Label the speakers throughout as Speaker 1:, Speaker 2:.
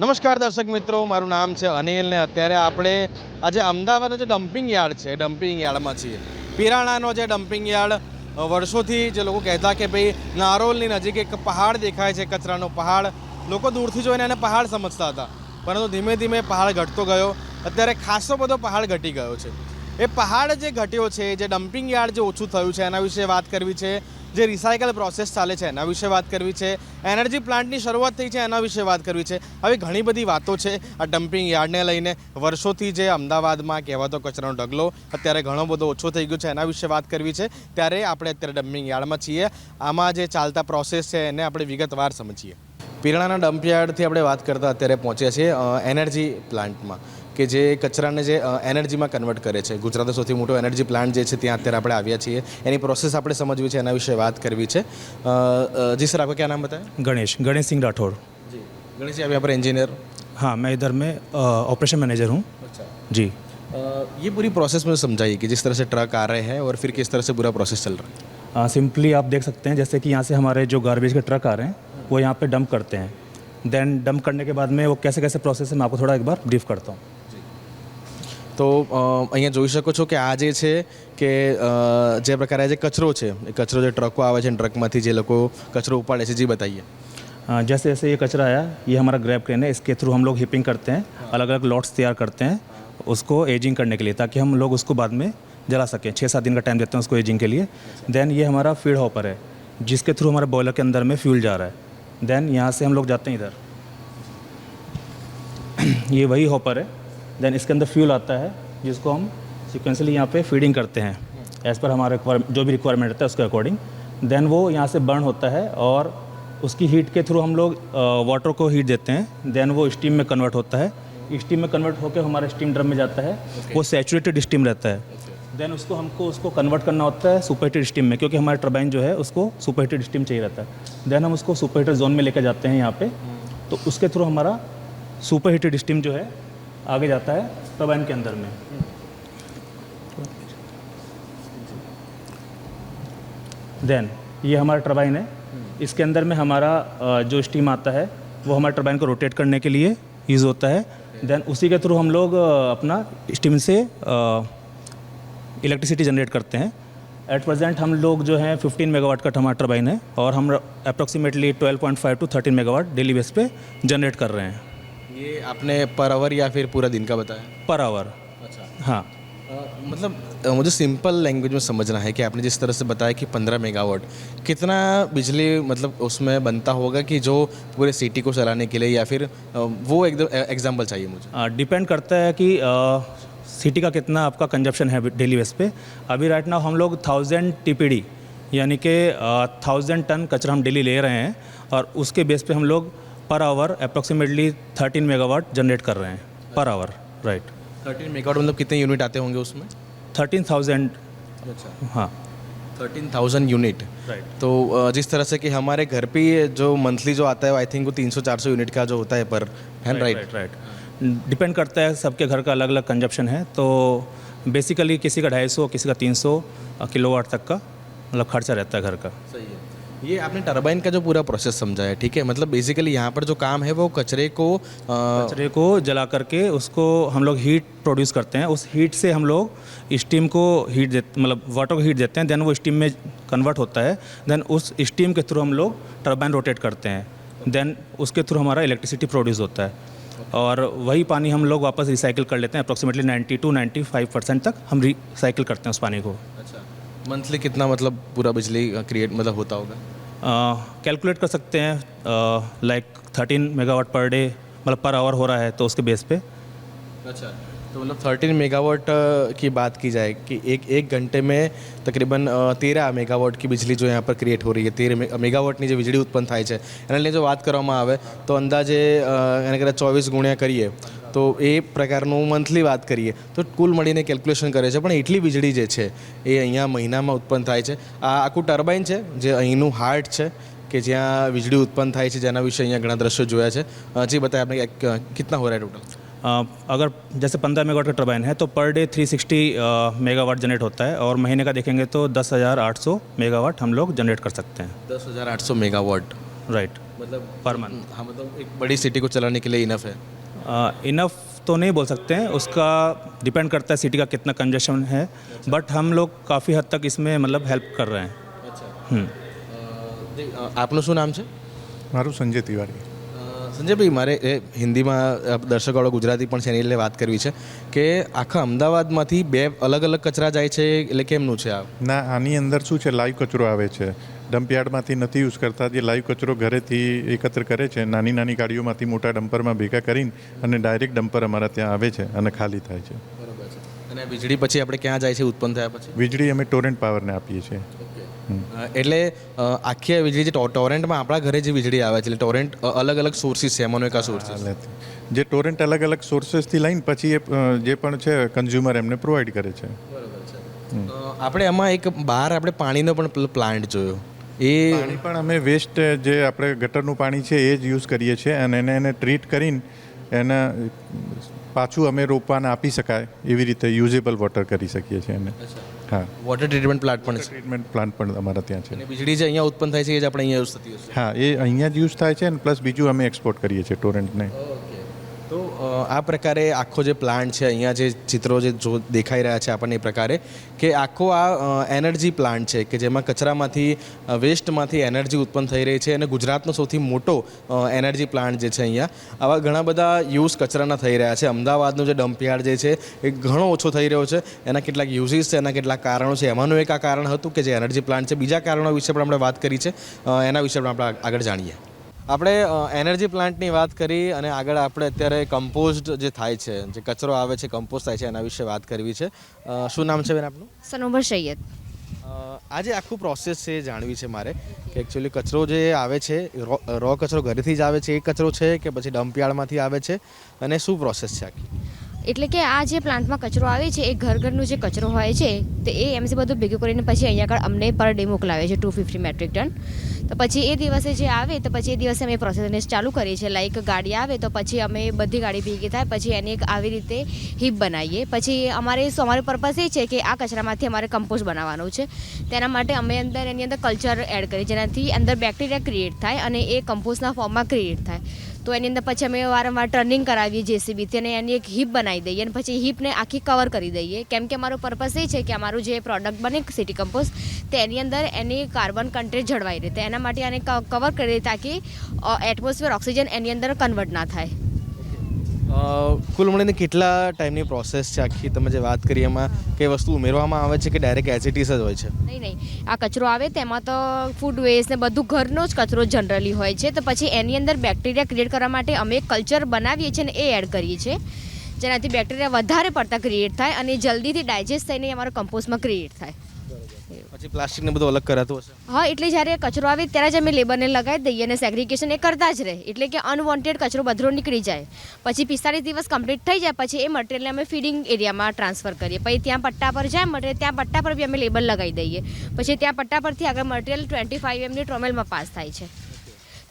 Speaker 1: નમસ્કાર દર્શક મિત્રો, મારું નામ છે અનિલ ને અત્યારે આપણે આજે અમદાવાદનો જે ડમ્પિંગ યાર્ડ છે ડમ્પિંગ યાર્ડમાં છીએ. પિરાણાનો જે ડમ્પિંગ યાર્ડ વર્ષોથી જે લોકો કહેતા કે ભાઈ, નારોલની નજીક એક પહાડ દેખાય છે, કચરાનો પહાડ. લોકો દૂરથી જોઈને એને પહાડ સમજતા હતા. પરંતુ ધીમે ધીમે પહાડ ઘટતો ગયો. અત્યારે ખાસો બધો પહાડ ઘટી ગયો છે. એ પહાડ જે ઘટ્યો છે, જે ડમ્પિંગ યાર્ડ જે ઓછું થયું છે, એના વિશે વાત કરવી છે. જે રિસાયકલ પ્રોસેસ ચાલે છે, એના વિશે વાત કરવી છે. એનર્જી પ્લાન્ટની શરૂઆત થઈ છે, એના વિશે વાત કરવી છે. આવી ઘણી બધી વાતો છે. આ ડમ્પિંગ યાર્ડને લઈને વર્ષોથી જે અમદાવાદમાં કહેવાતો કચરાનો ઢગલો અત્યારે ઘણો બધો ઓછો થઈ ગયો છે, એના વિશે વાત કરવી છે. ત્યારે આપણે અત્યારે ડમ્પિંગ યાર્ડમાં છીએ. આમાં જે ચાલતા પ્રોસેસ છે, એને આપણે વિગતવાર સમજીએ. પીરણાના ડમ્પ યાર્ડથી આપણે વાત કરતા અત્યારે પહોંચ્યા છીએ એનર્જી પ્લાન્ટમાં કે જે કચરાને જે એનર્જીમાં કન્વર્ટ કરે છે ગુજરાતનો સૌથી મોટો એનર્જી પ્લાન્ટ જે છે ત્યાં અત્યારે આપણે આવ્યા છીએ એની પ્રોસેસ આપણે સમજવી છે એના વિશે વાત કરવી છે અ, અ, જી સર આપકા क्या नाम बताएं
Speaker 2: गणेश गणेश सिंह राठौर
Speaker 1: जी गणेश जी आप यहाँ पर इंजीनियर
Speaker 2: हाँ मैं इधर में ऑपरेशन मैनेजर हूँ
Speaker 1: अच्छा
Speaker 2: जी
Speaker 1: ये पूरी प्रोसेस मुझे समझाइए कि जिस तरह से ट्रक आ रहे हैं और फिर किस तरह से पूरा प्रोसेस चल रहा है
Speaker 2: सिंपली आप देख सकते हैं जैसे कि यहाँ से हमारे जो गार्बेज के ट्रक आ रहे हैं वो यहाँ पे डंप करते हैं देन डंप करने के बाद में वो कैसे कैसे प्रोसेस है मैं आपको थोड़ा एक बार ब्रीफ करता हूँ
Speaker 1: તો અ, અહીંયા જોઈ શકો છો કે આ જે છે કે અ, જે પ્રકારે આ જે કચરો છે એ કચરો જે ટ્રકો આવે છે ને ટ્રકમાંથી જે લોકો કચરો ઉપાડે છે જી બતાઈએ
Speaker 2: अ, जैसे जैसे ये कचरा आया ये हमारा ग्रैब क्रेन है इसके थ्रू हम लोग हिपिंग करते हैं अलग अलग लॉट्स तैयार करते हैं उसको एजिंग करने के लिए ताकि हम लोग उसको बाद में जला सकें छः सात दिन का टाइम देते हैं उसको एजिंग के लिए देन ये हमारा फीड हॉपर है जिसके थ्रू हमारे बॉयलर के अंदर में फ्यूल जा रहा है देन यहाँ से हम लोग जाते हैं इधर ये वही हॉपर है देन इसके अंदर फ्यूल आता है जिसको हम सिक्वेंसली यहाँ पे फीडिंग करते हैं। एज़ पर हमारा जो भी रिक्वायरमेंट रहता है उसके अकॉर्डिंग देन वो यहाँ से बर्न होता है और उसकी हीट के थ्रू हम लोग वाटर को हीट देते हैं। देन वो स्टीम में कन्वर्ट होता है। स्टीम में कन्वर्ट होकर हमारे स्टीम ड्रम में जाता है। Okay. वो सेचुरेटेड स्टीम रहता है। देन उसको हमको उसको कन्वर्ट करना होता है सुपरहीटेड स्टीम में क्योंकि हमारा टर्बाइन जो है उसको सुपरहीटेड स्टीम चाहिए रहता है। देन हम उसको सुपरहीटेड जोन में लेकर जाते हैं यहाँ पे। तो उसके थ्रू हमारा सुपर हीटेड स्टीम जो है आगे जाता है टर्बाइन के अंदर में। देन ये हमारा टर्बाइन है। इसके अंदर में हमारा जो स्टीम आता है, वो हमारे टर्बाइन को रोटेट करने के लिए यूज़ होता है। देन उसी के थ्रू हम लोग अपना स्टीम से इलेक्ट्रिसिटी जनरेट करते हैं। एट प्रेजेंट हम लोग जो हैं 15 मेगावाट का हमारा टर्बाइन है और हम approximately 12.5 to 13 megawatt daily base पे जनरेट कर रहे हैं।
Speaker 1: ये आपने पर आवर या फिर पूरा दिन का बताया?
Speaker 2: पर आवर
Speaker 1: अच्छा।
Speaker 2: हाँ।
Speaker 1: मतलब मुझे सिंपल लैंग्वेज में समझना है कि आपने जिस तरह से बताया कि पंद्रह मेगावाट कितना बिजली मतलब उसमें बनता होगा कि जो पूरे सिटी को चलाने के लिए या फिर वो एकदम एग्ज़ाम्पल चाहिए मुझे।
Speaker 2: डिपेंड करता है कि सिटी का कितना आपका कंजप्शन है डेली बेस पे। अभी राइट नाउ हम लोग थाउज़ेंड टीपीडी यानी कि थाउज़ेंड टन कचरा हम डेली ले रहे हैं और उसके बेस पे हम लोग per hour approximately thirteen megawatt generate कर रहे हैं per hour right
Speaker 1: thirteen megawatt मतलब कितने यूनिट आते होंगे उसमें?
Speaker 2: थर्टीन थाउज़ेंड
Speaker 1: अच्छा।
Speaker 2: हाँ।
Speaker 1: थर्टीन थाउज़ेंड यूनिट
Speaker 2: राइट
Speaker 1: तो जिस तरह से कि हमारे घर पे जो मंथली जो आता है आई थिंक वो तीन सौ चार सौ यूनिट का जो होता है पर है राइट
Speaker 2: राइट डिपेंड करता है सबके घर का अलग अलग कंजप्शन है तो बेसिकली किसी का ढाई सौ किसी का तीन सौ किलोवाट तक का मतलब खर्चा रहता है घर का।
Speaker 1: सही है। ये आपने टरबाइन का जो पूरा प्रोसेस समझाया, ठीक है? मतलब बेसिकली यहाँ पर जो काम है वो कचरे को
Speaker 2: कचरे को जला करके उसको हम लोग हीट प्रोड्यूस करते हैं। उस हीट से हम लोग स्टीम को हीट दे मतलब वाटर को हीट देते हैं देन वो स्टीम में कन्वर्ट होता है। देन उस स्टीम के थ्रू हम लोग टर्बाइन रोटेट करते हैं। देन उसके थ्रू हमारा इलेक्ट्रिसिटी प्रोड्यूस होता है। और वही पानी हम लोग वापस रिसाइकिल कर लेते हैं अप्रोक्सीमेटली 90 टू 95 परसेंट तक हम रिसाइकिल करते हैं उस पानी को।
Speaker 1: मंथली कितना मतलब पूरा बिजली क्रिएट मतलब होता होगा
Speaker 2: कैलकुलेट कर सकते हैं like thirteen megawatt per day मतलब पर आवर हो रहा है तो उसके बेस पे
Speaker 1: अच्छा तो मतलब थर्टीन मेगावाट की बात की जाए कि एक एक घंटे में તકરીબન તેરા મેગાવોટની बिजली जो यहाँ पर क्रिएट हो रही है તેર મેગાવોટની જે વીજળી ઉત્પન્ન થાય છે એના લીધે જો વાત કરવામાં આવે તો અંદાજે અ, એને કદાચ ચોવીસ ગુણ્યા કરીએ તો એ પ્રકારનું મંથલી વાત કરીએ તો કુલ મળીને કેલ્ક્યુલેશન કરે છે પણ એટલી વીજળી જે છે એ અહીંયા મહિનામાં ઉત્પન્ન થાય છે આ આખું ટર્બાઇન છે જે અહીંનું હાર્ટ છે કે જ્યાં વીજળી ઉત્પન્ન થાય છે જેના વિશે અહીંયા ઘણા દ્રશ્યો જોયા છે અ, જી बताया आपने कि- कितना हो रहा है टोटल
Speaker 2: अ, अगर जैसे पंद्रह मेगावाट का टर्बाइन है तो per day three sixty megawatt generate होता है और महीने का देखेंगे तो दस हज़ार आठ सौ मेगावाट हम लोग जनरेट कर सकते हैं
Speaker 1: दस हज़ार आठ सौ मेगावाट
Speaker 2: राइट
Speaker 1: मतलब
Speaker 2: पर मंथ
Speaker 1: हाँ मतलब एक बड़ी सिटी को चलाने के लिए इनफ है
Speaker 2: इनफ तो नहीं बोल सकते हैं उसका डिपेंड करता है सिटी का कितना कंजेशन है बट हम लोग काफ़ी हद तक इसमें मतलब हेल्प कर रहे हैं
Speaker 1: અચ્છા
Speaker 2: हम्म।
Speaker 1: આપનું શું નામ છે
Speaker 3: મારું સંજય તિવારી
Speaker 1: સંજયભાઈ મારે એ હિન્દીમાં અ, દર્શકોવાળો ગુજરાતી પણ છે એની એટલે વાત કરવી છે કે આખા અમદાવાદમાંથી બે અલગ અલગ કચરા જાય છે એટલે કેમનું છે આ
Speaker 3: ના આની અંદર શું છે લાઈવ કચરો આવે છે ડમ્પયાર્ડમાંથી નથી યુઝ કરતા. જે લાઈવ કચરો ઘરેથી એકત્ર કરે છે નાની નાની ગાડીઓમાંથી મોટા ડમ્પરમાં ભેગા કરીને અને ડાયરેક્ટ ડમ્પર અમારા ત્યાં આવે છે અને ખાલી થાય છે.
Speaker 1: બરોબર અને વીજળી પછી આપણે ક્યાં જાય છે ઉત્પન્ન થયા પછી?
Speaker 3: વીજળી અમે ટોરેન્ટ પાવરને આપીએ છીએ.
Speaker 1: એટલે આખી વીજળી જે ટોરેન્ટમાં આપણા ઘરે જે વીજળી આવે છે એટલે ટોરેન્ટ અલગ અલગ સોર્સિસ છે એમાંનો એક આ સોર્સિસ
Speaker 3: જે ટોરેન્ટ અલગ અલગ સોર્સેસથી લઈને પછી એ જે પણ છે કન્ઝ્યુમર એમને પ્રોવાઈડ કરે છે.
Speaker 1: આપણે એમાં એક બહાર આપણે પાણીનો પણ પ્લાન્ટ જોયો. એ
Speaker 3: પાણી પણ અમે વેસ્ટ જે આપણે ગટરનું પાણી છે એ જ યુઝ કરીએ છીએ અને એને એને ટ્રીટ કરીને એને પાછું અમે રોપવાને આપી શકાય એવી રીતે યુઝેબલ વોટર કરી શકીએ છીએ એને હા.
Speaker 1: વોટર ટ્રીટમેન્ટ પ્લાન્ટ પણ છે.
Speaker 3: ટ્રીટમેન્ટ પ્લાન્ટ પણ અમારા ત્યાં છે.
Speaker 1: અને વીજળી જે અહીંયા ઉત્પન્ન થાય છે એ જ આપણે અહીંયા યુઝ થતી હશે.
Speaker 3: હા એ અહીંયા જ યુઝ થાય છે અને પ્લસ બીજું અમે એક્સપોર્ટ કરીએ છીએ ટોરેન્ટને
Speaker 1: આ પ્રકારે આખો જે પ્લાન્ટ છે, અહીંયા જે ચિત્રો જે જો દેખાઈ રહ્યા છે આપણને એ પ્રકારે, કે આખો આ એનર્જી પ્લાન્ટ છે, કે જેમાં કચરામાંથી વેસ્ટમાંથી એનર્જી ઉત્પન્ન થઈ રહી છે અને ગુજરાતનો સૌથી મોટો એનર્જી પ્લાન્ટ જે છે અહીંયા, આવા ઘણા બધા યુઝ કચરાના થઈ રહ્યા છે. અમદાવાદનો જે ડમ્પયાર્ડ જે છે, એ ઘણો ઓછો થઈ રહ્યો છે. એના કેટલાક યુઝીસ છે, એના કેટલાક કારણો છે. એમાંનું એક આ કારણ હતું કે જે એનર્જી પ્લાન્ટ છે. બીજા કારણો વિશે પણ આપણે વાત કરી છે. એના વિશે પણ આપણે આગળ જાણીએ. આપણે એનર્જી પ્લાન્ટની વાત કરી અને આગળ આપણે અત્યારે કમ્પોઝડ જે થાય છે જે કચરો આવે છે કમ્પોઝ થાય છે એના વિશે વાત કરવી છે. શું નામ છે બેન આપનું?
Speaker 4: સનોબર સૈયદ.
Speaker 1: આજે આખું પ્રોસેસ છે એ જાણવી છે મારે કે એકચ્યુઅલી કચરો જે આવે છે રો રો કચરો ઘરેથી જ આવે છે એ કચરો છે કે પછી ડમ્પયાર્ડમાંથી આવે છે? અને શું પ્રોસેસ છે આખી?
Speaker 4: એટલે કે આ જે પ્લાન્ટમાં કચરો આવે છે, એ ઘર ઘરનું જે કચરો હોય છે, તે એ એમસી બધું ભેગું કરીને પછી અહીંયા આગળ અમને પર ડે મોકલાવે છે ટુ ફિફ્ટી મેટ્રિક ટન તો પછી એ દિવસે જે આવે, તો પછી એ દિવસે અમે પ્રોસેસને ચાલુ કરીએ છીએ. લાઈક ગાડી આવે, તો પછી અમે બધી ગાડી ભેગી થાય, પછી એની એક આવી રીતે હીપ બનાવીએ. પછી અમારે અમારો પર્પઝ એ છે કે આ કચરામાંથી અમારે કમ્પોસ્ટ બનાવવાનું છે. તેના માટે અમે અંદર, એની અંદર કલ્ચર એડ કરીએ, જેનાથી અંદર બેક્ટેરિયા ક્રિએટ થાય અને એ કમ્પોસ્ટના ફોર્મમાં ક્રિએટ થાય. તો એની અંદર પછી અમે વારંવાર ટર્નિંગ કરાવીએ જેસીબીથી અને એની એક હિપ બનાવી દઈએ અને પછી હિપને આખી કવર કરી દઈએ. કેમ કે અમારો પર્પસ એ છે કે અમારું જે પ્રોડક્ટ બને સિટી કમ્પોઝ તેની અંદર એની કાર્બન કન્ટેન્ટ જળવાઈ રહે. તો એના માટે આને કવર કરી તાકી એટમોસ્ફિયર ઓક્સિજન એની અંદર કન્વર્ટ ના થાય.
Speaker 1: કુલ મળીને કેટલા ટાઈમની પ્રોસેસ છે આખી? તમે જે વાત કરી એમાં કઈ વસ્તુ ઉમેરવામાં આવે છે કે ડાયરેક્ટ એસિટીસ જ હોય છે?
Speaker 4: નહીં નહીં. આ કચરો આવે તેમાં તો ફૂડ વેસ્ટ ને બધું ઘરનો જ કચરો જનરલી હોય છે. તો પછી એની અંદર બેક્ટેરિયા ક્રિએટ કરવા માટે અમે કલ્ચર બનાવીએ છીએ ને એ એડ કરીએ છીએ. જેનાથી બેક્ટેરિયા વધારે પડતા ક્રિએટ થાય અને જલ્દીથી ડાયજેસ્ટ થઈને અમારો કમ્પોસ્ટમાં ક્રિએટ થાય.
Speaker 1: પછી પ્લાસ્ટિકને બધું અલગ કરાતું હશે.
Speaker 4: હા, એટલે જ્યારે કચરો આવે ત્યારે જ અમે લેબરને લગાવી દઈએ અને સેગ્રિગેશન એ કરતા જ રહે. એટલે કે અનવોન્ટેડ કચરો બધરો નીકળી જાય. પછી પિસ્તાળીસ દિવસ કમ્પ્લીટ થઈ જાય, પછી એ મટીરિયલને અમે ફીડિંગ એરિયામાં ટ્રાન્સફર કરીએ. પછી ત્યાં પટ્ટા પર જાય મટીરિયલ ત્યાં પટ્ટા પર બી અમે લેબલ લગાવી દઈએ. પછી ત્યાં પટ્ટા પરથી આગળ મટીરિયલ ટ્વેન્ટી ફાઈવ એમની ટ્રોમેલમાં પાસ થાય છે.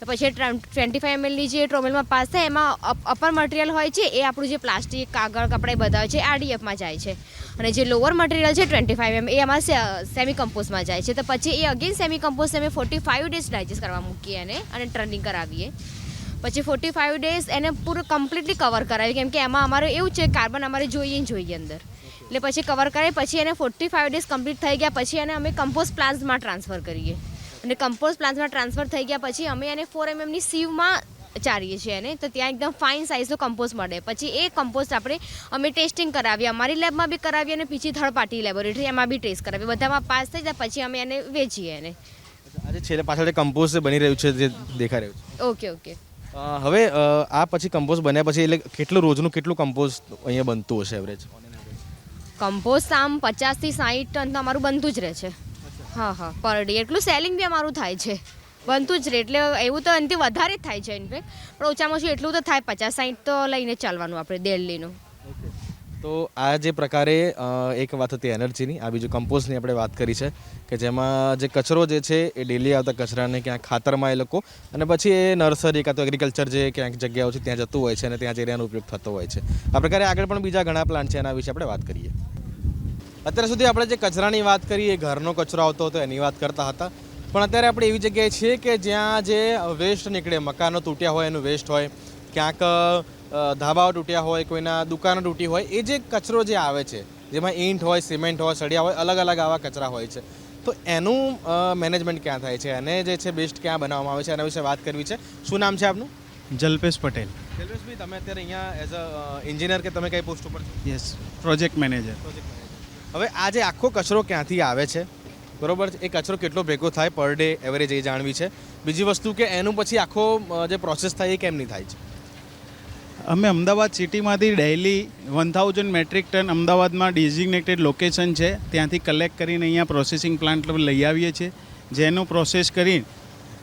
Speaker 4: તો પછી ટ્વેન્ટી ફાઈવ એમએલની જે ટ્રોમેલમાં પાસ થાય, એમાં અપર મટીરિયલ હોય છે, એ આપણું જે પ્લાસ્ટિક, કાગળ, કપડાં બધા હોય છે આરડીએફમાં જાય છે. અને જે લોઅર મટીરિયલ છે ટ્વેન્ટી ફાઇવ એમ એ અમારા સેમી કમ્પોઝમાં જાય છે. તો પછી એ અગેન સેમી કમ્પોઝ અમે ફોર્ટી ફાઇવ ડેઝ ડાયજેસ્ટ કરવા મૂકીએ એને અને ટર્નિંગ કરાવીએ. પછી ફોર્ટી ફાઇવ ડેઝ એને પૂરું કમ્પ્લીટલી કવર કરાવીએ. કેમ કે એમાં અમારે એવું છે કાર્બન અમારે જોઈએ ને જોઈએ અંદર. એટલે પછી કવર કરાવી પછી એને ફોર્ટી ફાઇવ ડેઝ કમ્પ્લીટ થઈ ગયા, પછી એને અમે કમ્પોઝ પ્લાન્ટ્સમાં ટ્રાન્સફર કરીએ. અને કમ્પોઝ પ્લાન્ટ્સમાં ટ્રાન્સફર થઈ ગયા, પછી અમે એને ફોર એમએમની સીવમાં ચારીએ છીએ એને તો ત્યાં એકદમ ફાઇન સાઇઝનો કમ્પોઝ મળે. પછી એ કમ્પોઝ આપણે અમે ટેસ્ટિંગ કરાવીએ. અમારી લેબમાં બી કરાવીએ અને પછી થર્ડ પાર્ટી લેબોરેટરી એમાં બી ટેસ્ટ કરાવીએ. બધામાં પાસ થઈ જાય પછી અમે એને વેચીએ એને.
Speaker 1: આજે છેલ્લે પાછળ કમ્પોઝ બની રહ્યું છે જે દેખાઈ રહ્યું છે.
Speaker 4: ઓકે ઓકે
Speaker 1: હવે આ પછી કમ્પોઝ બન્યા પછી એટલે કેટલું રોજનું કેટલું કમ્પોઝ અહીંયા બનતું હશે એવરેજ
Speaker 4: કમ્પોઝ આમ પચાસથી સાઠ ટન તો અમારું બનતું જ રહે છે. હા હા પર ડે એટલું સેલિંગ બી અમારું થાય છે. બનતું જ રહે. એટલે એવું તો એનાથી વધારે જ થાય છે ઇનફેક્ટ પણ ઓછામાં ઓછું એટલું તો થાય. પચાસ સાઠ તો લઈને ચાલવાનું આપણે ડેલીનું
Speaker 1: તો આ જે પ્રકારે એક વાત હતી એનર્જીની, આ બીજું કમ્પોઝની આપણે વાત કરી છે, કે જેમાં જે કચરો જે છે, એ ડેલી આવતા કચરાને ક્યાંક ખાતરમાં એ લોકો, અને પછી એ નર્સરી કાં તો એગ્રીકલ્ચર જે ક્યાંક જગ્યાઓ છે, ત્યાં જતું હોય છે, અને ત્યાં જ એરિયાનો ઉપયોગ થતો હોય છે. આ પ્રકારે આગળ પણ બીજા ઘણા પ્લાન્ટ છે, એના વિશે આપણે વાત કરીએ. અત્યાર સુધી આપણે જે કચરાની વાત કરીએ, ઘરનો કચરો આવતો હતો, એની વાત કરતા હતા. પણ અત્યારે આપણે એવી જગ્યાએ છીએ કે જ્યાં જે વેસ્ટ નીકળે મકાનો તૂટ્યા હોય એનું વેસ્ટ હોય ક્યાંક ધાબાઓ તૂટ્યા હોય કોઈના દુકાનો તૂટી હોય એ જે કચરો જે આવે છે જેમાં ઈંટ હોય સિમેન્ટ હોય સળિયા હોય અલગ અલગ આવા કચરા હોય છે. તો એનું મેનેજમેન્ટ ક્યાં થાય છે? અને જે છે બેસ્ટ ક્યાં બનાવવામાં આવે છે? એના વિશે વાત કરવી છે. શું નામ છે આપનું?
Speaker 5: જલ્પેશ પટેલ.
Speaker 1: જલ્પેશભાઈ તમે અત્યારે અહીંયા એઝ અ એન્જિનિયર કે તમે કઈ પોસ્ટ ઉપર
Speaker 5: યસ પ્રોજેક્ટ મેનેજર
Speaker 1: હવે આ જે આખો કચરો ક્યાંથી આવે છે? બરોબર એ કચરો કેટલો ભેગો થાય પર ડે એવરેજ એ જાણવી છે. બીજી વસ્તુ કે એનું પછી આખો જે પ્રોસેસ થાય એ કેમની થાય છે?
Speaker 5: અમે Ahmedabad સિટીમાંથી daily one thousand metric ton અમદાવાદમાં ડિઝિગ્નેટેડ લોકેશન છે. ત્યાંથી કલેક્ટ કરીને અહીંયા પ્રોસેસિંગ પ્લાન્ટ લઈ આવીએ છીએ. જેનું પ્રોસેસ કરી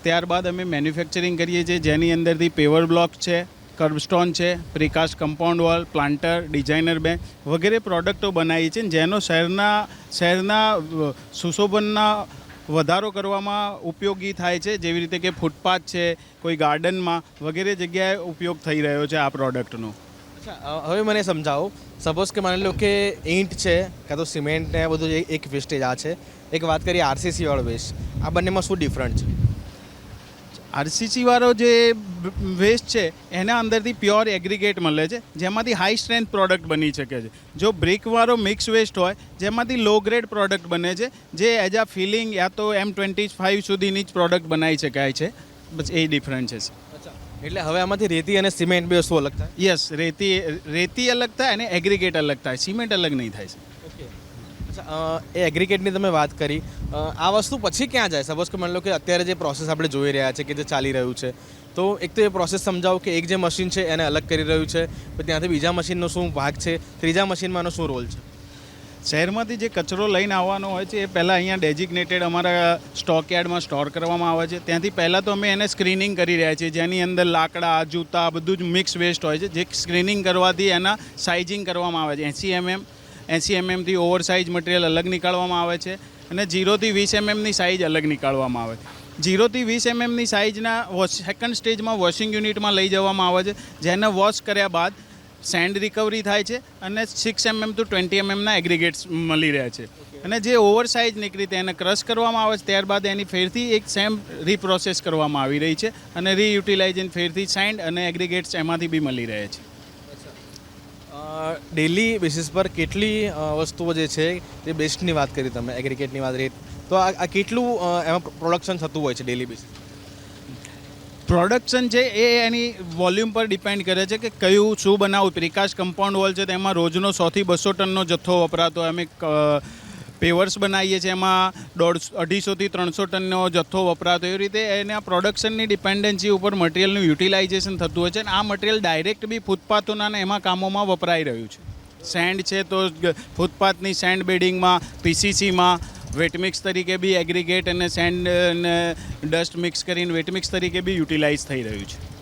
Speaker 5: ત્યારબાદ અમે મેન્યુફેક્ચરિંગ કરીએ છીએ. જેની અંદરથી પેવર બ્લોક છે. કર્બસ્ટોન છે, precast compound wall, planter, designer bench વગેરે પ્રોડક્ટો બનાવીએ છે જેનો શહેરના શહેરના સુશોભનના વધારો કરવામાં ઉપયોગી થાય છે. જેવી રીતે કે ફૂટપાથ છે, કોઈ ગાર્ડનમાં વગેરે જગ્યાએ ઉપયોગ થઈ રહ્યો છે આ પ્રોડક્ટનો.
Speaker 1: હવે મને સમજાવો. સપોઝ કે માની લો કે ઈંટ છે, કાં તો સિમેન્ટ ને બધું એક વેસ્ટેજ આ છે. એક વાત કરીએ આરસીસી વાળો વેસ્ટ આ બંનેમાં શું ડિફરન્ટ છે?
Speaker 5: આરસીસી વાળો જે વેસ્ટ છે એના અંદરથી પ્યોર એગ્રીગેટ મળે છે જેમાંથી હાઈ સ્ટ્રેન્થ પ્રોડક્ટ બની શકે છે. જો બ્રિકવાળો મિક્સ વેસ્ટ હોય જેમાંથી લો ગ્રેડ પ્રોડક્ટ બને છે જે એઝ અ ફિલિંગ યા તો એમ ટ્વેન્ટી ફાઇવ સુધીની જ પ્રોડક્ટ બનાવી શકાય છે. બસ એ ડિફરન્સ છે
Speaker 1: એટલે હવે આમાંથી રેતી અને સિમેન્ટ બે વસ્તુ અલગ થાય?
Speaker 5: યસ રેતી રેતી અલગ થાય અને એગ્રીગેટ અલગ થાય. સિમેન્ટ અલગ નહીં થાય છે
Speaker 1: એ એગ્રીગેટની તમે વાત કરી. આ વસ્તુ પછી ક્યાં જાય? સપોઝ કે માની લો કે અત્યારે જે પ્રોસેસ આપણે જોઈ રહ્યા છે કે જે ચાલી રહ્યું છે, તો એક તો એ પ્રોસેસ સમજાવો કે એક જે મશીન છે એને અલગ કરી રહ્યું છે, પછી ત્યાંથી બીજા મશીનનો શું ભાગ છે, ત્રીજા મશીનમાં એનો શું રોલ છે?
Speaker 5: શહેરમાંથી જે કચરો લઈને આવવાનો હોય છે, એ પહેલાં અહીંયા ડેઝિગ્નેટેડ અમારા સ્ટોક યાર્ડમાં સ્ટોર કરવામાં આવે છે. ત્યાંથી પહેલાં તો અમે એને સ્ક્રીનિંગ કરી રહ્યા છીએ. જેની અંદર લાકડા, જૂતા બધું જ મિક્સ વેસ્ટ હોય છે. જે સ્ક્રીનિંગ કરવાથી એના સાઇઝિંગ કરવામાં આવે છે. એંસી એમએમ એંસી એમએમથી ઓવર સાઇઝ મટીરિયલ અલગ નીકાળવામાં આવે છે અને જીરોથી વીસ એમએમની સાઇઝ અલગ નીકાળવામાં આવે છે. જીરોથી વીસ એમએમની સાઇઝના વોશ સેકન્ડ સ્ટેજમાં વોશિંગ યુનિટમાં લઈ જવામાં આવે છે, જેને વોશ કર્યા બાદ સેન્ડ રિકવરી થાય છે અને સિક્સ એમએમ ટુ ટ્વેન્ટી એમએમના એગ્રીગેટ્સ મળી રહ્યા છે. અને જે ઓવર સાઇઝ નીકળી તેને ક્રશ કરવામાં આવે છે, ત્યારબાદ એની ફેરથી એક સેમ રીપ્રોસેસ કરવામાં આવી રહી છે અને રીયુટિલાઇઝિંગ ફેરથી સેન્ડ અને એગ્રીગેટ્સ એમાંથી બી મળી રહે છે.
Speaker 1: ડેલી બેસિસ પર કેટલી વસ્તુઓ જે છે તે બેસ્ટની વાત કરી તમે એગ્રીગેટની વાત રેત તો આ કેટલું એમાં પ્રોડક્શન થતું હોય છે ડેલી બેસિસ
Speaker 5: પ્રોડક્શન છે એ એની વોલ્યુમ પર ડિપેન્ડ કરે છે કે કયું, શું બનાવવું. પ્રિકાશ કમ્પાઉન્ડ વોલ છે તેમાં રોજનો સોથી બસો ટનનો જથ્થો વપરાતો અમે પેવર્સ બનાવીએ છીએ, એમાં દોઢ અઢીસોથી ત્રણસો ટનનો જથ્થો વપરાતો. એવી રીતે એના પ્રોડક્શનની ડિપેન્ડન્સી ઉપર મટીરિયલનું યુટિલાઇઝેશન થતું હોય છે અને આ મટીરિયલ ડાયરેક્ટ બી ફૂટપાથોના એમાં કામોમાં વપરાઈ રહ્યું છે. સેન્ડ છે તો ફૂટપાથની સેન્ડ બેડિંગમાં પીસીસીમાં વેટમિક્સ તરીકે બી એગ્રીગેટ અને સેન્ડ અને ડસ્ટ મિક્સ કરીને વેટમિક્સ તરીકે બી યુટિલાઇઝ થઈ રહ્યું છે.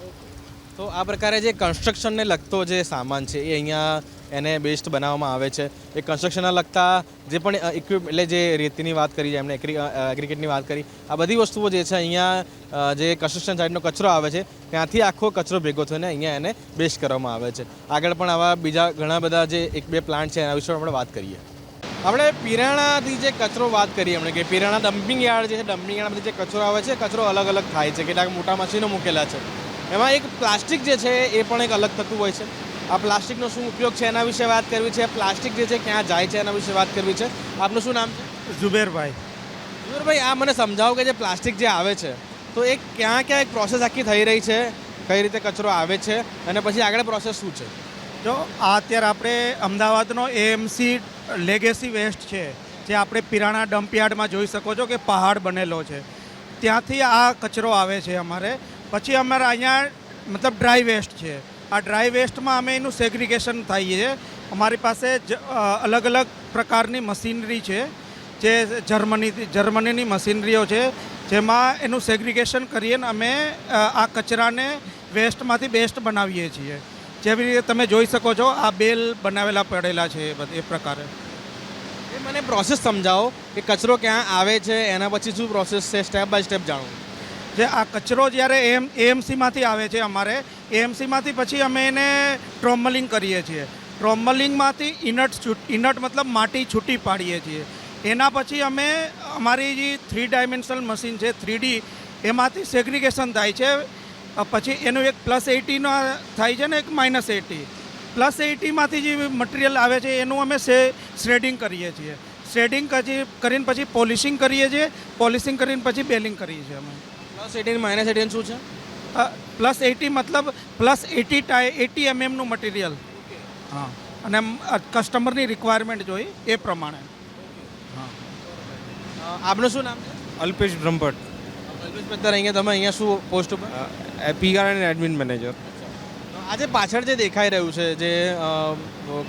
Speaker 1: તો આ પ્રકારે જે કન્સ્ટ્રક્શનને લગતો જે સામાન છે, એ અહીંયા એને બેસ્ટ બનાવવામાં આવે છે. એ કન્સ્ટ્રક્શનના લગતા જે પણ ઇક્વિપ એટલે જે રેતીની વાત કરી એમણે ક્રિકેટની વાત કરી, આ બધી વસ્તુઓ જે છે અહીંયા જે કન્સ્ટ્રક્શન સાઇડનો કચરો આવે છે, ત્યાંથી આખો કચરો ભેગો થઈને અહીંયા એને બેસ્ટ કરવામાં આવે છે. આગળ પણ આવા બીજા ઘણા બધા જે એક બે પ્લાન્ટ છે, એના વિશે આપણે વાત કરીએ. આપણે પિરાણાથી જે કચરો વાત કરીએ એમણે કે, પિરાણા ડમ્પિંગ યાર્ડ જે છે ડમ્પિંગ યાર્ડમાંથી જે કચરો આવે છે કચરો અલગ અલગ થાય છે. કેટલાક મોટા મશીનો મૂકેલા છે. એમાં એક પ્લાસ્ટિક જે છે એ પણ એક અલગ થતું હોય છે. આ પ્લાસ્ટિકનો શું ઉપયોગ છે એના વિશે વાત કરવી છે પ્લાસ્ટિક જે છે ક્યાં જાય છે એના વિશે વાત કરવી છે. આપનું શું નામ છે?
Speaker 6: ઝુબેરભાઈ.
Speaker 1: ઝુબેરભાઈ આ મને સમજાવો કે જે પ્લાસ્ટિક જે આવે છે તો એ ક્યાં ક્યાં એક પ્રોસેસ આખી થઈ રહી છે કઈ રીતે કચરો આવે છે અને પછી આગળ પ્રોસેસ શું છે?
Speaker 6: જો આ અત્યારે આપણે અમદાવાદનો એએમસી લેગેસી વેસ્ટ છે જે આપણે પિરાણા ડમ્પયાર્ડમાં જોઈ શકો છો કે પહાડ બનેલો છે. ત્યાંથી આ કચરો આવે છે અમારે. પછી અમારા અહીંયા મતલબ ડ્રાય વેસ્ટ છે. આ ડ્રાય વેસ્ટમાં અમે એનું સેગ્રિગેશન થઈએ છે. અમારી પાસે અલગ અલગ પ્રકારની મશીનરી છે. જે જર્મની, જર્મનીની મશીનરીઓ છે. જેમાં એનું સેગ્રિગેશન કરીને અમે આ કચરાને વેસ્ટમાંથી બેસ્ટ બનાવીએ છીએ. જેવી રીતે તમે જોઈ શકો છો, આ બેલ બનાવેલા પડેલા છે એ પ્રકારે.
Speaker 1: એ મને પ્રોસેસ સમજાવો કે કચરો ક્યાં આવે છે, એના પછી શું પ્રોસેસ છે સ્ટેપ બાય સ્ટેપ જાણો.
Speaker 6: જે આ કચરો જ્યારે એમ એએમસીમાંથી આવે છે અમારે, એએમસીમાંથી પછી અમે એને ટ્રોમલિંગ કરીએ છીએ. ટ્રોમલિંગમાંથી ઇનટ છૂટ, ઇનટ મતલબ માટી છૂટી પાડીએ છીએ. એના પછી અમે અમારી જે થ્રી ડાયમેન્શનલ મશીન છે થ્રી એમાંથી સેગ્રિગેશન થાય છે. પછી એનું એક પ્લસ એટીનો થાય છે ને એક માઇનસ એટી પ્લસ એટીમાંથી જે મટીરિયલ આવે છે, એનું અમે સે શ્રેડિંગ કરીએ છીએ. શ્રેડિંગ કરીને પછી પોલિશિંગ કરીએ છીએ. પોલિશિંગ કરીને પછી બેલિંગ કરીએ છીએ અમે.
Speaker 1: પ્લસ એટીન માઇનસ એટીન શું છે?
Speaker 6: પ્લસ એટી મતલબ પ્લસ એટી ટાઈ એટી એમએમનું મટીરિયલ હા. અને કસ્ટમરની રિક્વાયરમેન્ટ જોઈ એ પ્રમાણે.
Speaker 1: હા આપનું શું નામ છે?
Speaker 7: અલ્પેશ બ્રહ્મભટ્ટ.
Speaker 1: અલ્પેશ પત્તર અહીંયા તમે અહીંયા શું પોસ્ટ ઉપર?
Speaker 7: પીઆર એન્ડ એડમિન મેનેજર
Speaker 1: આજે પાછળ જે દેખાઈ રહ્યું છે જે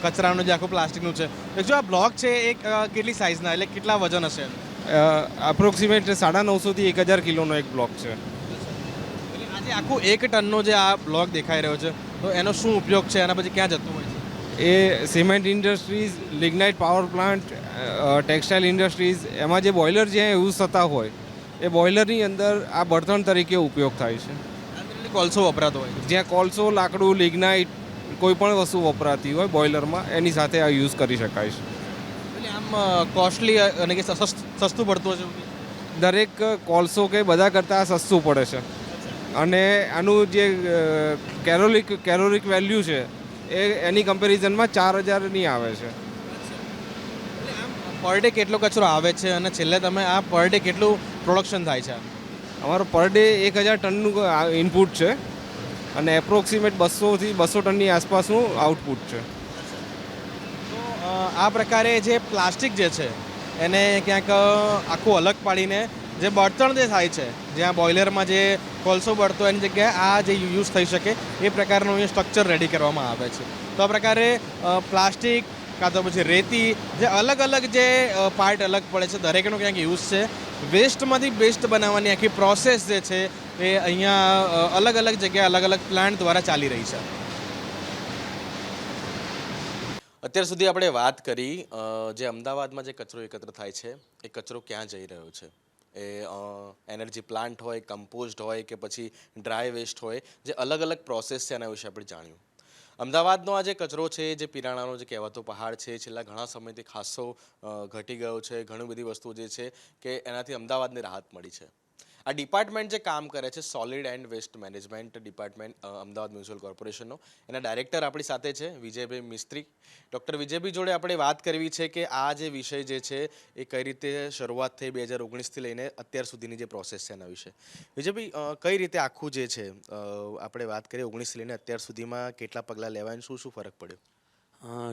Speaker 1: કચરાનું જે આખું પ્લાસ્ટિકનું છે જો આ બ્લોક છે એ કેટલી સાઇઝના એટલે કેટલા વજન હશે?
Speaker 7: અપ્રોક્સિમેટ સાડા નવસોથી એક હજાર કિલોનો એક બ્લોક છે.
Speaker 1: આજે આખું એક ટનનો જે આ બ્લોક દેખાઈ રહ્યો છે તો એનો શું ઉપયોગ છે? એના પછી ક્યાં જતો હોય છે?
Speaker 7: એ cement industries lignite power plant textile industries એમાં જે બોઇલર જ્યાં યુઝ થતા હોય એ બોઇલરની અંદર આ બળતણ તરીકે ઉપયોગ થાય છે.
Speaker 1: કોલસો વપરાતો હોય
Speaker 7: જ્યાં કોલસો લાકડું લિગ્નાઇટ કોઈ પણ વસ્તુ વપરાતી હોય બોઇલરમાં એની સાથે આ યુઝ કરી શકાય છે.
Speaker 1: એટલે આમ કોસ્ટલી અને કે સસ્ત- સસ્તું પડતું હશે
Speaker 7: દરેક કોલસો કે બધા કરતાં આ સસ્તું પડે છે. અને આનું જે કેરોલિક કેરોલિક વેલ્યુ છે એ એની કમ્પેરિઝનમાં ચાર હજારની આવે છે.
Speaker 1: પર ડે કેટલો કચરો આવે છે અને છેલ્લે તમે આ પર ડે કેટલું પ્રોડક્શન થાય છે?
Speaker 7: અમારો પર ડે એક હજાર ટનનું ઇનપુટ છે અને એપ્રોક્સિમેટ બસોથી બસો ટનની આસપાસનું આઉટપુટ છે.
Speaker 1: તો આ પ્રકારે જે પ્લાસ્ટિક જે છે એને ક્યાંક આખું અલગ પાડીને જે બળતણ જે થાય છે, જ્યાં બોઇલરમાં જે કોલસો બળતો એની જગ્યાએ આ જે યુઝ થઈ શકે, એ પ્રકારનું અહીંયા સ્ટ્રક્ચર રેડી કરવામાં આવે છે. તો આ પ્રકારે પ્લાસ્ટિક કાં તો પછી રેતી, જે અલગ અલગ જે પાર્ટ અલગ પડે છે, દરેકનો ક્યાંક યુઝ છે. વેસ્ટમાંથી બેસ્ટ બનાવવાની આખી પ્રોસેસ જે છે, એ અહીંયા અલગ અલગ જગ્યાએ અલગ અલગ પ્લાન્ટ દ્વારા ચાલી રહી છે. અત્યાર સુધી આપણે વાત કરી જે અમદાવાદમાં જે કચરો એકત્ર થાય છે, એ કચરો ક્યાં જઈ રહ્યો છે? એ એનર્જી પ્લાન્ટ હોય કમ્પોસ્ટ હોય કે પછી ડ્રાય વેસ્ટ હોય, જે અલગ અલગ પ્રોસેસ છે એના વિશે આપણે જાણ્યું. અમદાવાદનો આ જે કચરો છે, જે પિરાણાનો જે કહેવાતો પહાડ છે, છેલ્લા ઘણા સમયથી ખાસો ઘટી ગયો છે. ઘણી બધી વસ્તુઓ જે છે કે એનાથી અમદાવાદને રાહત મળી છે. આ ડિપાર્ટમેન્ટ જે કામ કરે છે solid and waste management department Ahmedabad municipal કોર્પોરેશનનો એના ડાયરેક્ટર આપણી સાથે છે, વિજયભાઈ મિસ્ત્રી. ડૉક્ટર વિજયભાઈ જોડે આપણે વાત કરવી છે કે આ જે વિષય જે છે, એ કઈ રીતે શરૂઆત થઈ બે હજાર ઓગણીસથી લઈને અત્યાર સુધીની જે પ્રોસેસ છે એના વિશે. વિજયભાઈ કઈ રીતે આખું જે છે આપણે વાત કરીએ ઓગણીસથી લઈને અત્યાર સુધીમાં કેટલા પગલાં લેવાય શું શું ફરક પડ્યો?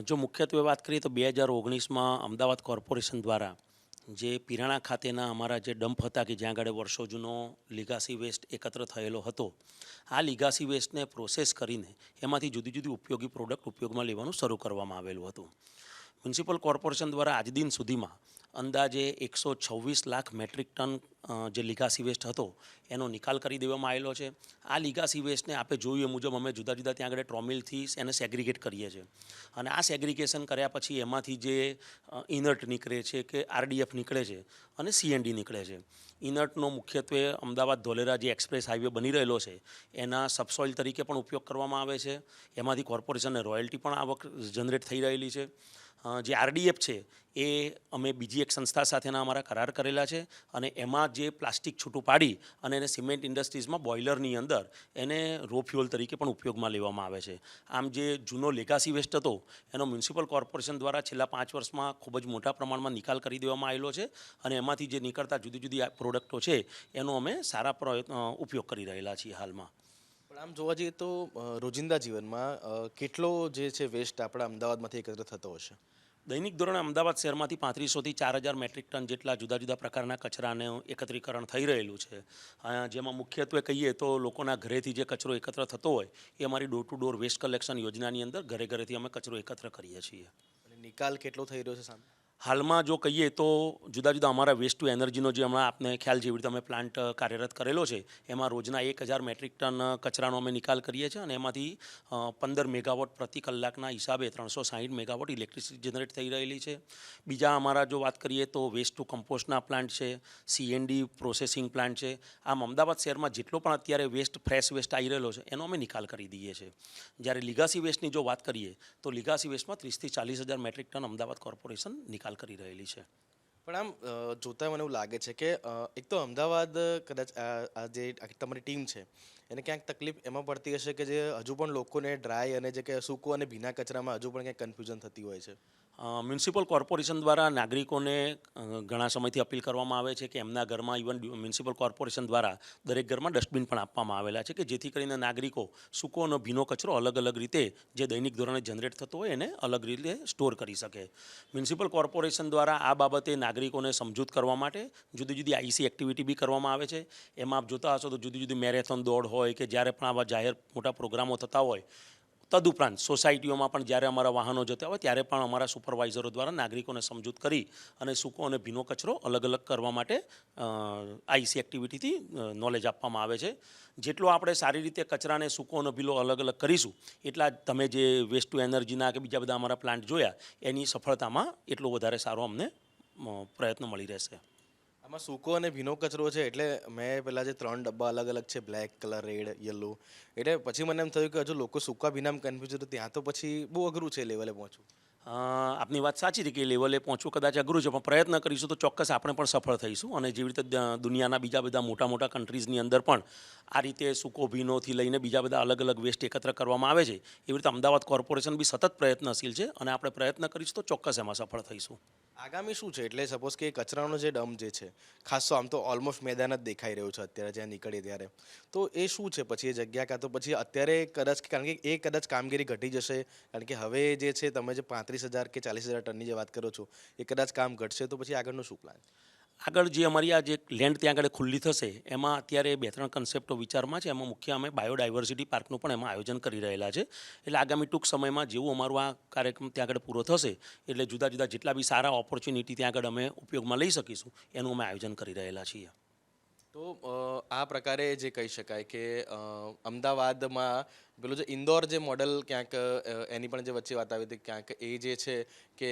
Speaker 8: જો મુખ્યત્વે વાત કરીએ તો બે હજાર ઓગણીસમાં અમદાવાદ કોર્પોરેશન દ્વારા જે પિરાણા ખાતેના અમારા જે ડમ્પ હતા કે જ્યાં આગળ વર્ષો જૂનો લિગાસી વેસ્ટ એકત્ર થયેલો હતો, આ લિગાસી વેસ્ટને પ્રોસેસ કરીને એમાંથી જુદી જુદી ઉપયોગી પ્રોડક્ટ ઉપયોગમાં લેવાનું શરૂ કરવામાં આવેલું હતું. મ્યુનિસિપલ કોર્પોરેશન દ્વારા આજ દિન સુધીમાં અંદાજે એકસો છવ્વીસ લાખ મેટ્રિક ટન જે લીગાસી વેસ્ટ હતો, એનો નિકાલ કરી દેવામાં આવેલો છે. આ લીગાસી વેસ્ટને આપણે જોયું એ મુજબ અમે જુદા જુદા ત્યાં આગળ ટ્રોમિલથી એને સેગ્રિગેટ કરીએ છીએ. અને આ સેગ્રિગેશન કર્યા પછી એમાંથી જે ઇનર્ટ નીકળે છે કે આરડીએફ નીકળે છે અને સીએનડી નીકળે છે. ઇનર્ટનો મુખ્યત્વે અમદાવાદ ધોલેરા જે એક્સપ્રેસ હાઈવે બની રહેલો છે, એના સબસોઇલ તરીકે પણ ઉપયોગ કરવામાં આવે છે. એમાંથી કોર્પોરેશનને રોયલ્ટી પણ આવક જનરેટ થઈ રહેલી છે. જે આરડીએફ છે, એ અમે બીજી એક સંસ્થા સાથેના અમારા કરાર કરેલા છે અને એમાં જે પ્લાસ્ટિક છૂટું પાડી અને એને સિમેન્ટ ઇન્ડસ્ટ્રીઝમાં બોઇલરની અંદર એને રો ફ્યુઅલ તરીકે પણ ઉપયોગમાં લેવામાં આવે છે. આમ જે જૂનો લેગાસી વેસ્ટ હતો, એનો મ્યુનિસિપલ કોર્પોરેશન દ્વારા છેલ્લા પાંચ વર્ષમાં ખૂબ જ મોટા પ્રમાણમાં નિકાલ કરી દેવામાં આવેલો છે અને એમાંથી જે નીકળતા જુદી જુદી પ્રોડક્ટો છે, એનો અમે સારા ઉપયોગ કરી રહેલા છીએ હાલમાં.
Speaker 1: પણ આમ જોવા જઈએ તો રોજિંદા જીવનમાં કેટલો જે છે વેસ્ટ આપણા અમદાવાદમાંથી એકત્ર થતો હશે?
Speaker 8: દૈનિક ધોરણે અમદાવાદ શહેરમાંથી પાંત્રીસોથી ચાર હજાર મેટ્રિક ટન જેટલા જુદા જુદા પ્રકારના કચરાને એકત્રીકરણ થઈ રહેલું છે. જેમાં મુખ્યત્વે કહીએ તો લોકોના ઘરેથી જે કચરો એકત્ર થતો હોય એ અમારી door to door waste collection યોજનાની અંદર ઘરે ઘરેથી અમે કચરો એકત્ર કરીએ છીએ.
Speaker 1: અને નિકાલ કેટલો થઈ રહ્યો છે સામે?
Speaker 8: હાલમાં જો કહીએ તો જુદા જુદા અમારા વેસ્ટ ટુ એનર્જીનો જે હમણાં આપને ખ્યાલ જેવી રીતે અમે પ્લાન્ટ કાર્યરત કરેલો છે, એમાં રોજના એક હજાર મેટ્રિક ટન કચરાનો અમે નિકાલ કરીએ છીએ અને એમાંથી પંદર મેગાવોટ પ્રતિ કલાકના હિસાબે ત્રણસો સાહીઠ મેગાવોટ ઇલેક્ટ્રિસિટી જનરેટ થઈ રહેલી છે. બીજા અમારા જો વાત કરીએ તો વેસ્ટ ટુ કમ્પોસ્ટના પ્લાન્ટ છે C N D processing plant છે. આમ અમદાવાદ શહેરમાં જેટલો પણ અત્યારે વેસ્ટ ફ્રેશ વેસ્ટ આવી રહેલો છે, એનો અમે નિકાલ કરી દઈએ છીએ. જ્યારે લિગાસી વેસ્ટની જો વાત કરીએ, તો લિગાસી વેસ્ટમાં ત્રીસથી ચાલીસ હજાર મેટ્રિક ટન અમદાવાદ કોર્પોરેશન નિકાલ કરી રહેલી છે.
Speaker 1: પણ આમ જોતા મને એવું લાગે છે કે એક તો અમદાવાદ, કદાચ આ જે તમારી ટીમ છે એને ક્યાંક તકલીફ એમાં પડતી હશે કે જે હજુ પણ લોકોને ડ્રાય અને જે કે સૂકો અને ભીના કચરામાં હજુ પણ ક્યાંક કન્ફ્યુઝન થતી હોય છે?
Speaker 8: મ્યુનિસિપલ કોર્પોરેશન દ્વારા નાગરિકોને ઘણા સમયથી અપીલ કરવામાં આવે છે કે એમના ઘરમાં ઇવન મ્યુનિસિપલ કોર્પોરેશન દ્વારા દરેક ઘરમાં ડસ્ટબિન પણ આપવામાં આવેલા છે કે જેથી કરીને નાગરિકો સૂકો અને ભીનો કચરો અલગ અલગ રીતે જે દૈનિક ધોરણે જનરેટ થતો હોય એને અલગ રીતે સ્ટોર કરી શકે. મ્યુનિસિપલ કોર્પોરેશન દ્વારા આ બાબતે નાગરિકોને સમજૂત કરવા માટે જુદી જુદી આઈસી એક્ટિવિટી બી કરવામાં આવે છે. એમાં આપ જોતા હશો તો જુદી જુદી મેરેથોન દોડ હોય કે જ્યારે પણ આવા જાહેર મોટા પ્રોગ્રામો થતા હોય, તદુપરાંત સોસાયટીઓમાં પણ જ્યારે અમારા વાહનો જતા હોય, ત્યારે પણ અમારા સુપરવાઇઝરો દ્વારા નાગરિકોને સમજૂત કરી અને સૂકો અને ભીનો કચરો અલગ અલગ કરવા માટે આઈસી એક્ટિવિટીથી નોલેજ આપવામાં આવે છે. જેટલો આપણે સારી રીતે કચરાને સૂકો અને ભીલો અલગ અલગ કરીશું, એટલા તમે જે વેસ્ટ ટુ એનર્જીના કે બીજા બધા અમારા પ્લાન્ટ જોયા, એની સફળતામાં એટલો વધારે સારો અમને પ્રયત્ન મળી રહેશે.
Speaker 1: આમાં સૂકો અને ભીનો કચરો છે એટલે મેં પેલા જે ત્રણ ડબ્બા અલગ અલગ છે બ્લેક કલર રેડ યલો એટલે પછી મને એમ થયું કે હજુ લોકો સૂકા ભીનામાં કન્ફ્યુઝ ત્યાં તો પછી બહુ અઘરું છે લેવલે પહોંચવું.
Speaker 8: આપની વાત સાચી છે કે લેવલે પહોંચવું કદાચ અઘરું છે, પણ પ્રયત્ન કરીશું તો ચોક્કસ આપણે પણ સફળ થઈશું અને જેવી રીતે દુનિયાના બીજા બધા મોટા મોટા કન્ટ્રીઝની અંદર પણ આ રીતે સૂકો ભીનોથી લઈને બીજા બધા અલગ અલગ વેસ્ટ એકત્ર કરવામાં આવે છે, એવી રીતે અમદાવાદ કોર્પોરેશન બી સતત પ્રયત્નશીલ છે અને આપણે પ્રયત્ન કરીશું તો ચોક્કસ એમાં સફળ થઈશું.
Speaker 1: આગામી શું છે? એટલે સપોઝ કે કચરાનો જે ડમ જે છે, ખાસો આમ તો ઓલમોસ્ટ મેદાન જ દેખાઈ રહ્યું છે અત્યારે જ્યાં નીકળીએ ત્યારે. તો એ શું છે? પછી એ જગ્યા કાં તો પછી અત્યારે કદાચ કારણ કે એ કદાચ કામગીરી ઘટી જશે, કારણ કે હવે જે છે, તમે જે પાંત્રીસ હજાર કે ચાલીસ હજાર ટનની જે વાત કરો છો એ કદાચ કામ ઘટશે તો પછી આગળનું શું પ્લાન
Speaker 8: આગળ જે અમારી આ જે લેન્ડ ત્યાં આગળ ખુલ્લી થશે એમાં અત્યારે બે ત્રણ કન્સેપ્ટો વિચારમાં છે. એમાં મુખ્ય અમે બાયોડાયવર્સિટી પાર્કનું પણ એમાં આયોજન કરી રહેલા છે. એટલે આગામી ટૂંક સમયમાં જેવું અમારું આ કાર્યક્રમ ત્યાં આગળ પૂરો થશે એટલે જુદા જુદા જેટલા બી સારા ઓપોર્ચ્યુનિટી ત્યાં આગળ અમે ઉપયોગમાં લઈ શકીશું એનું અમે આયોજન કરી રહેલા છીએ.
Speaker 1: તો આ પ્રકારે જે કહી શકાય કે અમદાવાદમાં પેલું જે ઇન્દોર જે મોડલ ક્યાંક એની પણ જે વચ્ચે વાત આવી હતી ક્યાંક એ જે છે કે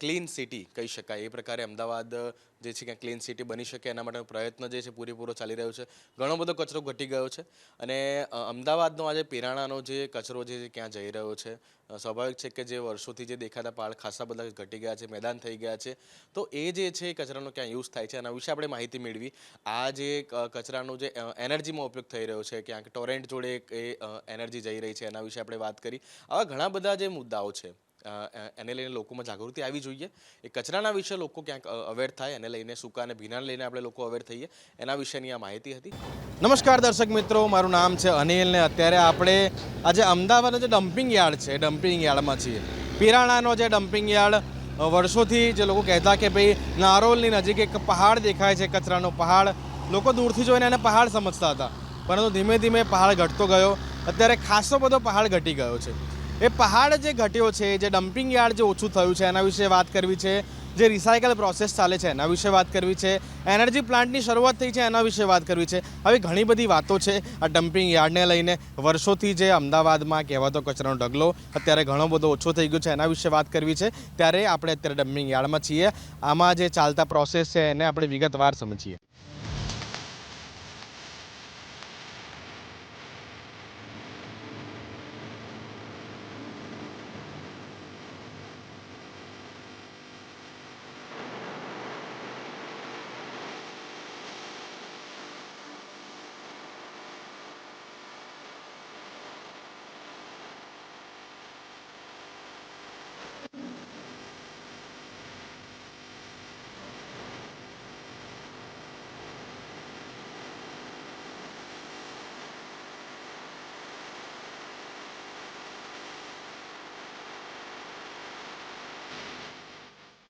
Speaker 1: ક્લીન સિટી કહી શકાય. એ પ્રકારે અમદાવાદ જે છે ક્યાંક ક્લીન સિટી બની શકે એના માટેનો પ્રયત્ન જે છે પૂરેપૂરો ચાલી રહ્યો છે. ઘણો બધો કચરો ઘટી ગયો છે. અને અમદાવાદનો આજે પિરાણાનો જે કચરો જે ક્યાં જઈ રહ્યો છે સ્વાભાવિક છે કે જે વર્ષોથી જે દેખાતા પાળ ખાસા બધા ઘટી ગયા છે મેદાન થઈ ગયા છે. તો એ જે છે કચરાનો ક્યાં યુઝ થાય છે એના વિશે આપણે માહિતી મેળવી. આ જે કચરાનો જે એનર્જીમાં ઉપયોગ થઈ રહ્યો છે ક્યાંક ટોરેન્ટ જોડે એ અ, એનર્જી જઈ રહી છે એના વિશે આપણે વાત કરી. આવા ઘણા બધા જે મુદ્દાઓ છે એને લઈને લોકોમાં જાગૃતિ આવી જોઈએ. એ કચરાના વિશે લોકો ક્યાંક અવેર થાય, એને લઈને સૂકા અને ભીનાને લઈને આપણે લોકો અવેર થઈએ. એના વિશેની આ માહિતી હતી. નમસ્કાર દર્શક મિત્રો, મારું નામ છે અનિલ ને અત્યારે આપણે આજે અમદાવાદનો જે ડમ્પિંગ યાર્ડ છે ડમ્પિંગ યાર્ડમાં છીએ. પિરાણાનો જે ડમ્પિંગ યાર્ડ વર્ષોથી જે લોકો કહેતા કે ભાઈ, નારોલની નજીક એક પહાડ દેખાય છે, કચરાનો પહાડ. લોકો દૂરથી જોઈને એને પહાડ સમજતા હતા. પરંતુ ધીમે ધીમે પહાડ ઘટતો ગયો. અત્યારે ખાસો બધો પહાડ ઘટી ગયો છે. એ પહાડ જે ઘટ્યો છે, જે ડમ્પિંગ યાર્ડ જે ઓછું થયું છે, એના વિશે વાત કરવી છે, જે રિસાયકલ પ્રોસેસ ચાલે છે, એના વિશે વાત કરવી છે એનર્જી પ્લાન્ટની શરૂઆત થઈ છે, એના વિશે વાત કરવી છે. આવી ઘણી બધી વાતો છે. આ ડમ્પિંગ યાર્ડને લઈને વર્ષોથી જે અમદાવાદમાં કહેવાતો કચરાનો ઢગલો અત્યારે ઘણો બધો ઓછો થઈ ગયો છે, એના વિશે વાત કરવી છે. ત્યારે આપણે અત્યારે ડમ્પિંગ યાર્ડમાં છીએ. આમાં જે ચાલતા પ્રોસેસ છે, એને આપણે વિગતવાર સમજીએ.